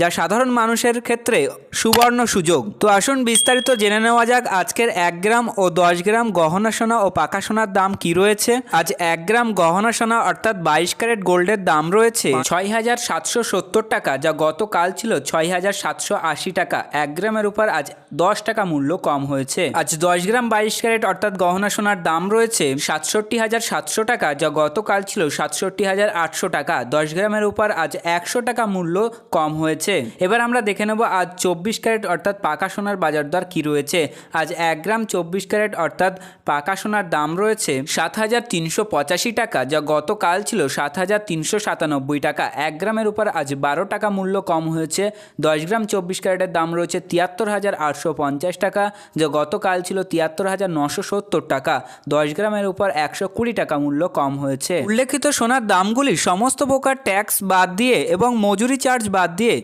যা সাধারণ মানুষের ক্ষেত্রে সুবর্ণ সুযোগ। তো আসুন বিস্তারিত জেনে নেওয়া যাক আজকের এক গ্রাম ও দশ গ্রাম গহনা সোনা ও পাকা সোনার দাম কি রয়েছে। আজ এক গ্রাম গহনা সোনা অর্থাৎ বাইশ ক্যারেট গোল্ডের দাম রয়েছে ছয় হাজার সাতশো সত্তর টাকা, যা গতকাল ছিল ছয় হাজার সাতশো আশি টাকা। এক গ্রামের উপর আজ দশ টাকা মূল্য কম হয়েছে। আজ দশ গ্রাম বাইশ ক্যারেট অর্থাৎ গহনা সোনার দাম রয়েছে সাতষট্টি হাজার সাতশো টাকা, যা গতকাল ছিল সাতষট্টি হাজার আটশো টাকা। দশ গ্রামের উপর আজ একশো টাকা মূল্য কম হয়েছে। এবার আমরা দেখে নেব আজ চব্বিশ ক্যারেট অর্থাৎ পাকা সোনার বাজার দর কী রয়েছে। আজ এক গ্রাম চব্বিশ ক্যারেট অর্থাৎ পাকা সোনার দাম রয়েছে সাত হাজার তিনশো পঁচাশি টাকা, যা গতকাল ছিল সাত হাজার তিনশো সাতানব্বই টাকা। এক গ্রামের উপর আজ বারো টাকা মূল্য কম হয়েছে। দশ গ্রাম চব্বিশ ক্যারেটের দাম রয়েছে তিয়াত্তর হাজার আটশো পঞ্চাশ টাকা, যা গতকাল ছিল তিয়াত্তর হাজার নশো সত্তর টাকা। দশ গ্রামের উপর একশো কুড়ি টাকা মূল্য কম হয়েছে। উল্লেখিত সোনার দামগুলি সমস্ত প্রকার ট্যাক্স বাদ দিয়ে এবং মজুরি চার্জ বাদ দিয়ে